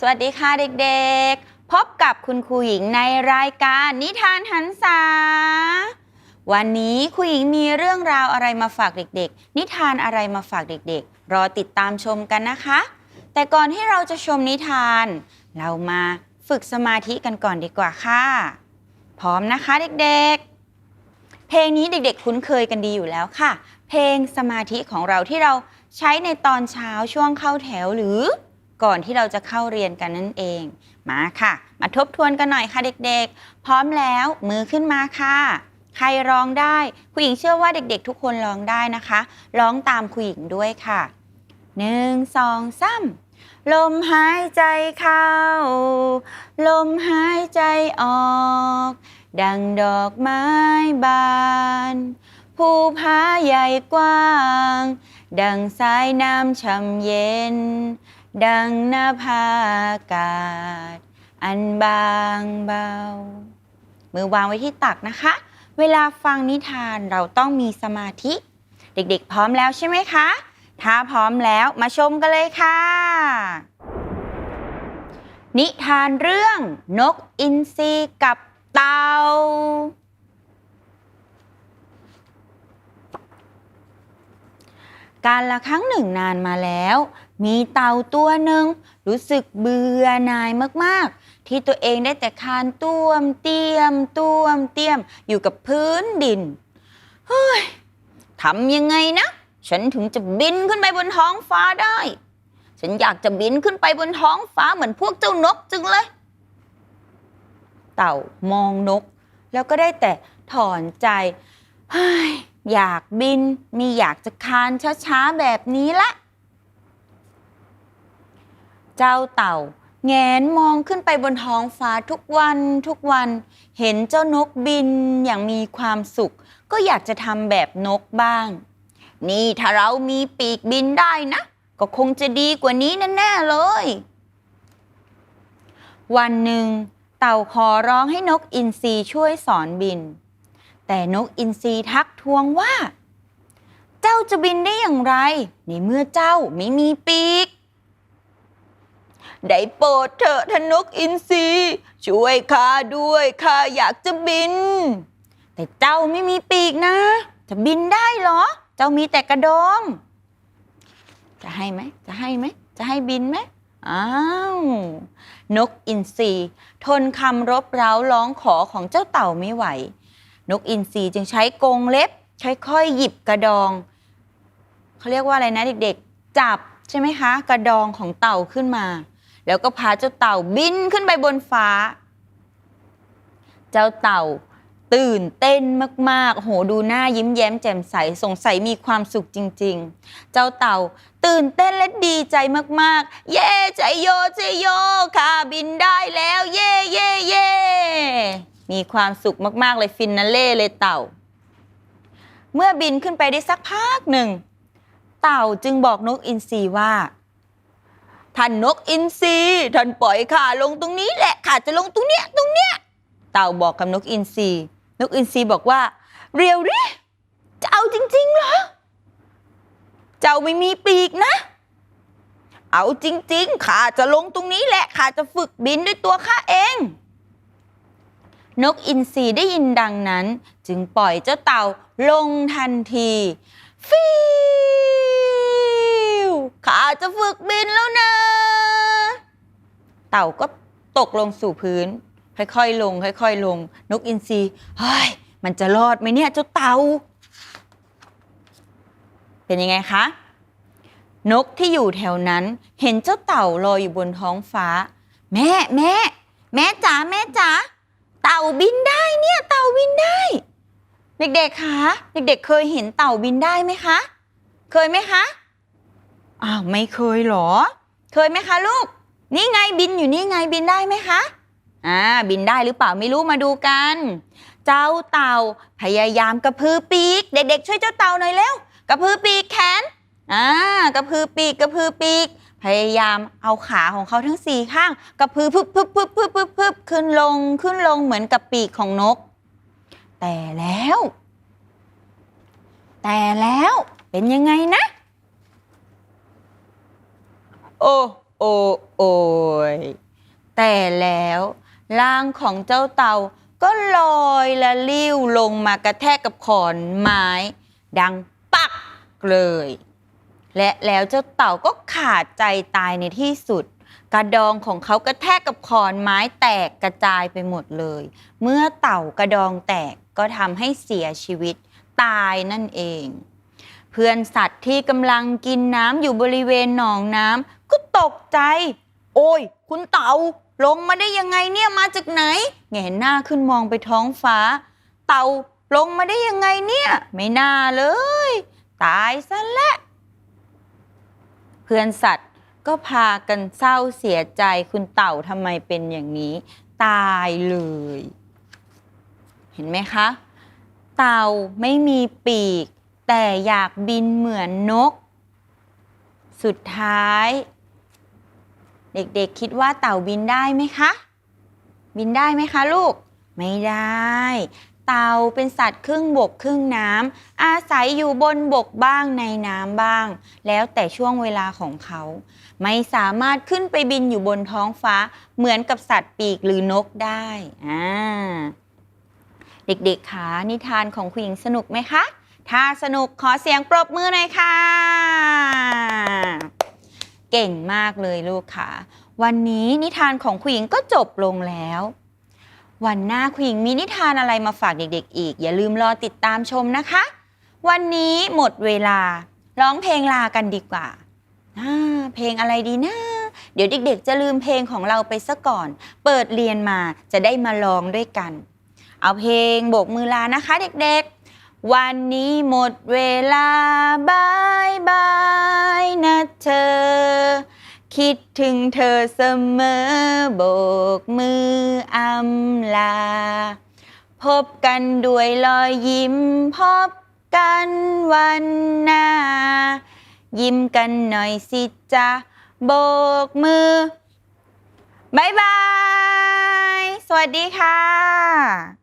สวัสดีค่ะเด็กๆ พบกับคุณครูหญิงในรายการนิทานหันษา วันนี้ครูหญิงมีเรื่องราวอะไรมาฝากเด็กๆ นิทานอะไรมาฝากเด็กๆ รอติดตามชมกันนะคะ แต่ก่อนที่เราจะชมนิทาน เรามาฝึกสมาธิกันก่อนดีกว่าค่ะ พร้อมนะคะเด็กๆ เพลงนี้เด็กๆ คุ้นเคยกันดีอยู่แล้วค่ะ เพลงสมาธิของเราที่เราใช้ในตอนเช้าช่วงเข้าแถวหรือ ก่อนที่เราจะเข้าเรียนกันนั่นเอง มาค่ะ มาทบทวนกันหน่อยค่ะเด็กๆ พร้อมแล้วมือขึ้นมาค่ะ ใครร้องได้ผู้หญิงเชื่อว่าเด็กๆ ทุกคนร้องได้นะคะ ร้องตามผู้หญิงด้วยค่ะหนึ่งสองสามลมหายใจเข้า ลมหายใจออก ดังดอกไม้บานภูผาใหญ่กว้าง ดังสายน้ำช่ำเย็น ดังหน้าผาอากาศ อันบางเบา มือวางไว้ที่ตักนะคะ เวลาฟังนิทานเราต้องมีสมาธิ เด็กๆ พร้อมแล้วใช่ไหมคะ ถ้าพร้อมแล้วมาชมกันเลยค่ะ นิทานเรื่องนกอินทรีกับเต่า การละครั้งหนึ่งนานมาแล้ว มีเต่าตัวหนึ่งรู้สึกเบื่อหน่ายมากๆ ที่ตัวเองได้แต่คานต้วมเตี้ยมต้วมเตี้ยมอยู่กับพื้นดินเฮ้ยทำยังไงนะ ฉันถึงจะบินขึ้นไปบนท้องฟ้าได้ ฉันอยากจะบินขึ้นไปบนท้องฟ้าเหมือนพวกเจ้านกจึงเลย เต่ามองนก แล้วก็ได้แต่ถอนใจเฮ้ย อยากบิน มีอยากจะคานช้าๆแบบนี้ละ เจ้าเต่าแงนมองขึ้นไปบนท้องฟ้าทุกวันทุกวัน เห็นเจ้านกบินอย่างมีความสุข ก็อยากจะทำแบบนกบ้าง นี่ถ้าเรามีปีกบินได้นะ ก็คงจะดีกว่านี้แน่ๆเลย วันหนึ่ง เต่าขอร้องให้นกอินทรีช่วยสอนบิน แต่นกอินทรีทักทวงว่า เจ้าจะบินได้อย่างไร ในเมื่อเจ้าไม่มีปีก ได้โปรดเถอะทานกอินทรีช่วยข้าด้วยข้าอยากจะบิน แต่เจ้าไม่มีปีกนะ จะบินได้เหรอ เจ้ามีแต่กระดอง จะให้ไหมจะให้ไหมจะให้บินไหมอ้าว นกอินทรีทนคำรบเร้าร้องขอของเจ้าเต่าไม่ไหว นกอินทรีจึงใช้กรงเล็บค่อยๆหยิบกระดองเขาเรียกว่าอะไรนะเด็กๆ จับใช่ไหมคะ กระดองของเต่าขึ้นมา แล้วก็พาเจ้าเต่าบินขึ้นไปบนฟ้า เจ้าเต่าตื่นเต้นมากๆโอ้โหดูหน้ายิ้มแย้มแจ่มใส สงสัยมีความสุขจริง ๆ เจ้าเต่าตื่นเต้นและดีใจมากๆ เย่ใจโยใจโยค่ะบินได้แล้ว เย่เย่เย่ มีความสุขมากๆเลยฟินนาเล่เลยเต่า เมื่อบินขึ้นไปได้สักพักหนึ่ง เต่าจึงบอกนกอินทรีว่าท่านนกอินทรีท่านปล่อยข้าลงตรงนี้แหละข้าจะลงตรงเนี้ยตรงเนี้ย เต่าบอกกับนกอินทรีนกอินทรีบอกว่า เรียวดิจะเอาจริงๆเหรอเจ้าไม่มีปีกนะ เอาจริงๆข้าจะลงตรงนี้แหละข้าจะฝึกบินด้วยตัวข้าเอง นกอินทรีได้ยินดังนั้น จึงปล่อยเจ้าเต่าลงทันทีฟิวข้าจะฝึกบินแล้วนะ เต่าก็ตกลงสู่พื้น ค่อยๆลง ค่อยๆลง นกอินทรีเฮ้ยมันจะรอดไหมเนี่ยเจ้าเต่า เป็นยังไงคะ นกที่อยู่แถวนั้น เห็นเจ้าเต่าลอยอยู่บนท้องฟ้า แม่แม่แม่จ๋าแม่จ๋า เต่าบินได้เนี่ยเต่าบินได้ เด็กๆคะเด็กๆ เคยเห็นเต่าบินได้ไหมคะ เคยไหมคะอ้าวไม่เคยเหรอ เคยไหมคะลูก นี่ไงบินอยู่นี่ไงบินได้ไหมคะอ่าบินได้หรือเปล่าไม่รู้มาดูกัน เจ้าเต่าพยายามกระพือปีก เด็กๆ ช่วยเจ้าเต่าหน่อยเร็วกระพือปีกแขนอ่ากระพือปีกกระพือปีก พยายามเอาขาของเขาทั้งสี่ข้างกระพือพึบพึบพึบพึบพึบพึบขึ้นลงขึ้นลงเหมือนกับปีกของนก แต่แล้ว แต่แล้วเป็นยังไงนะ โอ้โอ้โอยแต่แล้วร่างของเจ้าเต่าก็ลอยละลิ้วลงมากระแทกกับขอนไม้ ดังปักเลย และแล้วเจ้าเต่าก็ ขาดใจตายในที่สุด กระดองของเขากระแทกกับขอนไม้แตกกระจายไปหมดเลย เมื่อเต่ากระดองแตกก็ทำให้เสียชีวิตตายนั่นเอง เพื่อนสัตว์ที่กำลังกินน้ำอยู่บริเวณหนองน้ำก็ตกใจ โอ้ย คุณเต่าลงมาได้ยังไงเนี่ยมาจากไหนแหงนหน้าขึ้นมองไปท้องฟ้า เต่าลงมาได้ยังไงเนี่ย ไม่น่าเลย ตายซะและ้ว เพื่อนสัตว์ก็พากันเศร้าเสียใจคุณเต่าทำไมเป็นอย่างนี้ ตายเลย เห็นไหมคะ เต่าไม่มีปีก แต่อยากบินเหมือนนก สุดท้าย เด็กๆคิดว่าเต่าบินได้ไหมคะ บินได้ไหมคะลูก ไม่ได้ เต่าเป็นสัตว์ครึ่งบกครึ่งน้ำอาศัยอยู่บนบกบ้างในน้ำบ้าง แล้วแต่ช่วงเวลาของเขา ไม่สามารถขึ้นไปบินอยู่บนท้องฟ้าเหมือนกับสัตว์ปีกหรือนกได้อ่าเด็กๆคะนิทานของคุณหญิงสนุกไหมคะ ถ้าสนุกขอเสียงปรบมือหน่อยค่ะ เก่งมากเลยลูกค่ะ วันนี้นิทานของคุณหญิงก็จบลงแล้ว วันหน้าคุณหญิงมีนิทานอะไรมาฝากเด็กๆ อีก อย่าลืมรอติดตามชมนะคะ วันนี้หมดเวลา ร้องเพลงลากันดีกว่าอ่า เพลงอะไรดีนะ เดี๋ยวเด็กๆ จะลืมเพลงของเราไปซะก่อน เปิดเรียนมาจะได้มาร้องด้วยกัน เอาเพลงโบกมือลานะคะ เด็กๆ วันนี้หมดเวลาบายบายนะเธอ คิดถึงเธอเสมอโบกมืออำลา พบกันด้วยรอยยิ้ม พบกันวันหน้า ยิ้มกันหน่อยสิจ๊ะโบกมือบายบาย สวัสดีค่ะ